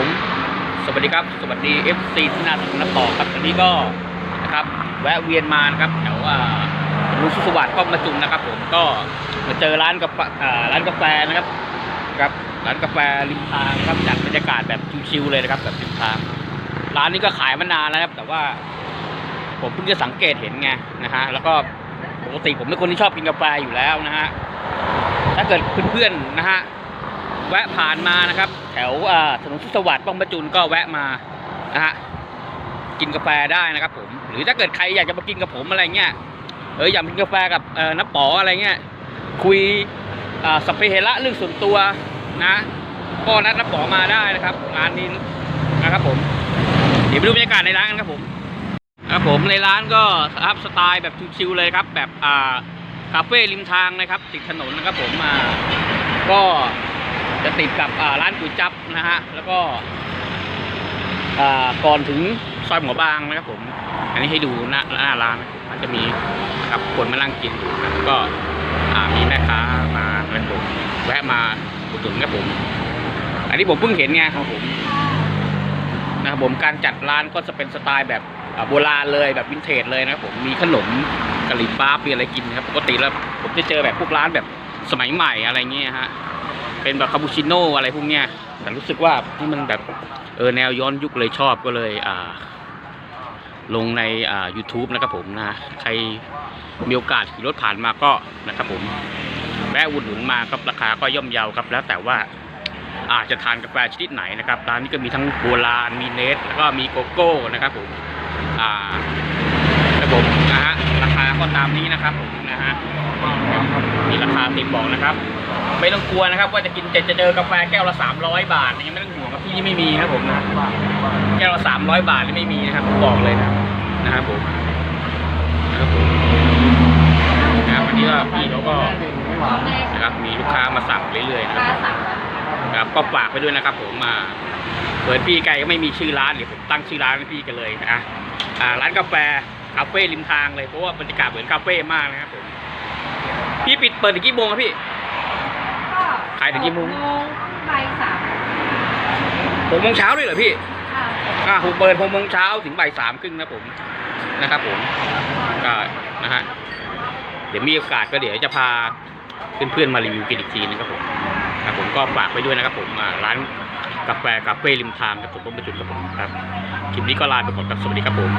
ผมสวัสดีครับ สวัสดี FC ที่น่าสนับต่อครับตอนนี้ก็นะครับแวะเวียนมานะครับแถวอ่าลุงสุสวัสดิ์ป้อมมาจุนนะครับ ผมก็มาเจอร้านกาแฟอ่าร้านกาแฟนะครับครับร้านกาแฟริมทางครับจัดบรรยากาศแบบชิวๆเลยนะครับแบบริมทาง ร้านนี้ก็ขายมานานแล้วครับ แต่ว่า ผมเพิ่งจะสังเกตเห็นไงนะฮะแล้วก็ปกติผมเป็นคนที่ชอบกินกาแฟอยู่แล้วนะฮะถ้าเกิดเพื่อนๆนะฮะ แวะผ่านมานะครับ แถวถนนสุขสวัสดิ์ป้องประจุนก็แวะมานะฮะกินกาแฟได้นะครับผม หรือถ้าเกิดใครอยากจะมากินกับผมอะไรเงี้ยเอออยากกินกาแฟกับน้าป๋ออะไรเงี้ยคุยอ่าสพเปเหระเรื่องส่วนตัวนะก็นัดน้าป๋อมาได้นะครับร้านนี้นะครับผมเดี๋ยวไปดูบรรยากาศในร้านกันครับผมครับผมในร้านก็ครับสไตล์แบบชิวๆเลยครับ แบบอ่าคาเฟ่ริมทางนะครับ ติดถนนนะครับผมมาก็ จะติดกับร้านก๋วยจับนะฮะ แล้วก็ก่อนถึงซอยหมอบางนะครับผม อันนี้ให้ดูหน้าหน้าร้านมันจะมีครับคนมานั่งกินอยู่นะก็มีแม่ค้ามาแล้วผมแวะมาอุดหนุนครับผม อันนี้ผมเพิ่งเห็นไงครับผมนะครับผมการจัดร้านก็จะเป็นสไตล์แบบโบราณเลยแบบวินเทจเลยนะครับผมมีขนมกะหรี่ปั๊บมีอะไรกินครับปกติแล้วผมจะเจอแบบพวกร้านแบบสมัยใหม่อะไรเงี้ยฮะ เป็นแบบคาปูชิโน่อะไรพวกเนี้ยแต่รู้สึกว่าที่มันแบบเออแนวย้อนยุคเลยชอบก็เลยอ่าลงในอ่า YouTube นะครับผมนะ ใครมีโอกาสขี่รถผ่านมาก็นะครับผมแวะอุดหนุนมาครับราคาก็ย่อมเยาครับแล้วแต่ว่าอาจจะทานกาแฟชนิดไหนนะครับร้านนี้ก็มีทั้งโบราณมีเนสแล้วก็มีโกโก้นะครับผมอ่าครับผมนะฮะราคา ก็ตามนี้นะครับผมนะฮะมีราคาติดบอกนะครับ ไม่ต้องกลัวนะครับ ว่าจะกินจะจะเจอกาแฟแก้วละ 300 บาทนี่ไม่ต้องห่วงครับที่นี่ไม่มีนะครับผมนะแก้วละ 300 บาทนี่ไม่มีนะครับผมบอกเลยนะนะครับผมนะครับผมนะครับวันนี้ก็พี่เขาก็นะครับมีลูกค้ามาสั่งเรื่อยๆนะครับครับก็ฝากไปด้วยนะครับ ผมมาเปิดพี่ไกลก็ไม่มีชื่อร้านเดี๋ยวผมตั้งชื่อร้านให้พี่กันเลยนะอ่าร้านกาแฟ คาเฟ่ริมทางเลยเพราะว่าบรรยากาศเหมือนคาเฟ่มากนะครับผมพี่ปิดเปิดถึงกี่โมงครับพี่ขายถึงกี่โมง หโมงบ่ายสามหกโมงเช้าด้วยเหรอพี่ค่ะอ่าผมเปิดหกโมงเช้าถึงบ่ายสามครึ่งนะผมนะครับผมก็นะฮะเดี๋ยวมีโอกาสก็เดี๋ยวจะพาเพื่อนๆมารีวิวกินอีกทีนะครับผมครับผมก็ฝากไปด้วยนะครับผมอ่าร้านกาแฟคาเฟ่ริมทางครับผมต้นประจุนครับผมครับคลิปนี้ก็ลาไปก่อนครับสวัสดีครับผม